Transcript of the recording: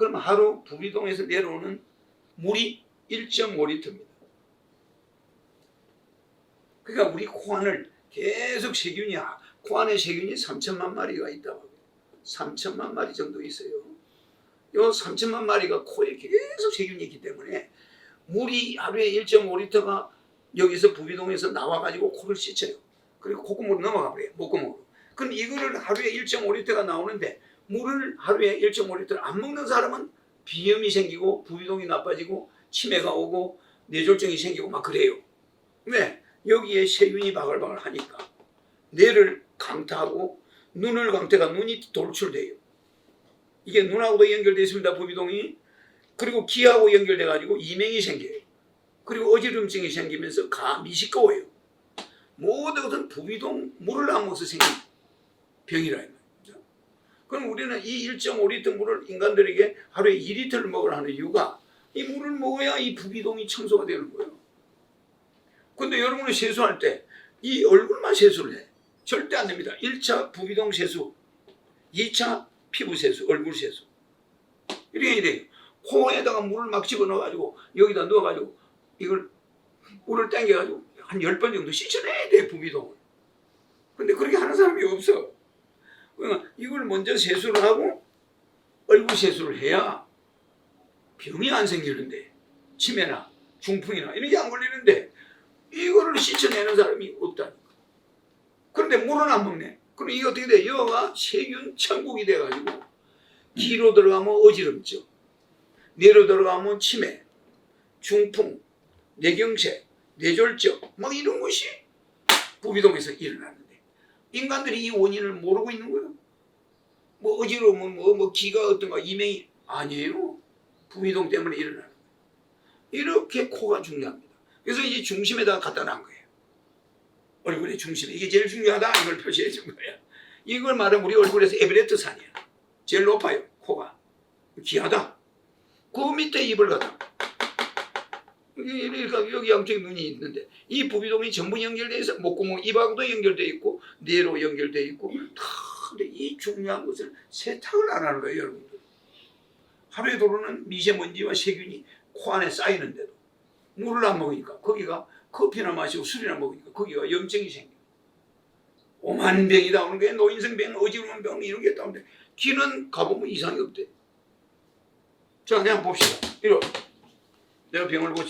그럼 하루 부비동에서 내려오는 물이 1.5리터입니다. 그러니까 우리 코 안을 계속 세균이 코 안에 세균이 3천만 마리가 있다고 합니다. 3천만 마리 정도 있어요. 요 3천만 마리가 코에 계속 세균이 있기 때문에 물이 하루에 1.5리터가 여기서 부비동에서 나와가지고 코를 씻어요. 그리고 콧구멍으로 넘어가 버려요. 목구멍으로. 그럼 이거를 하루에 1.5리터가 나오는데 물을 하루에 1.5리터를 안 먹는 사람은 비염이 생기고 부비동이 나빠지고 치매가 오고 뇌졸중이 생기고 막 그래요. 왜? 여기에 세균이 바글바글 하니까 뇌를 강타하고 눈을 강타가 눈이 돌출돼요. 이게 눈하고도 연결되어 있습니다. 부비동이. 그리고 기하고 연결돼 가지고 이명이 생겨요. 그리고 어지럼증이 생기면서 가 미식거워요. 모든 것은 부비동 물을 안 먹어서 생긴 병이라 이 말이죠. 그럼 우리는 이 1.5리터 물을 인간들에게 하루에 2리터를 먹으라 하는 이유가 이 물을 먹어야 이 부비동이 청소가 되는 거예요. 근데 여러분이 세수할 때 이 얼굴만 세수를 해. 절대 안 됩니다. 1차 부비동 세수, 2차 피부 세수, 얼굴 세수. 이렇게 돼요. 코에다가 물을 막 집어넣어가지고 여기다 넣어가지고 이걸 물을 땡겨가지고 한 10번 정도 씻어내야 돼, 부비동을. 근데 그렇게 하는 사람이 없어. 그러니까 이걸 먼저 세수를 하고 얼굴 세수를 해야 병이 안 생기는데 치매나 중풍이나 이런 게 안 걸리는데 이거를 씻어내는 사람이 없다니까. 그런데 물은 안 먹네. 그럼 이게 어떻게 돼? 여가 세균 천국이 돼가지고 기로 들어가면 어지럼증, 뇌로 들어가면 치매, 중풍, 뇌경색, 뇌졸중 막 이런 것이 부비동에서 일어나는데 인간들이 이 원인을 모르고 있는 거예요. 뭐 어지러우면 뭐, 뭐 기가 어떤가 이명이 아니에요. 부비동 때문에 일어나는 거예요. 이렇게 코가 중요합니다. 그래서 이 중심에다가 갖다 놔 거예요. 얼굴의 중심에 이게 제일 중요하다 이걸 표시해 준 거예요. 이걸 말하면 우리 얼굴에서 에베레스트 산이야. 제일 높아요 코가 귀하다. 그 밑에 입을 갖다. 여기 양쪽에 눈이 있는데 이 부비동이 전부 연결돼 있어 목구멍 입하고도 연결돼 있고 뇌로 연결돼 있고 다 근데 이 중요한 것을 세탁을 안 하는 거예요 여러분들. 하루에 들어오는 미세먼지와 세균이 코 안에 쌓이는데도 물을 안 먹으니까 거기가 커피나 마시고 술이나 먹으니까 거기가 염증이 생겨. 오만 병이 나오는 게 노인성 병, 어지러운 병 이런 게 나오는데 귀는 가보면 이상이 없대. 자, 그냥 봅시다. 이러. 내가 병을 고칠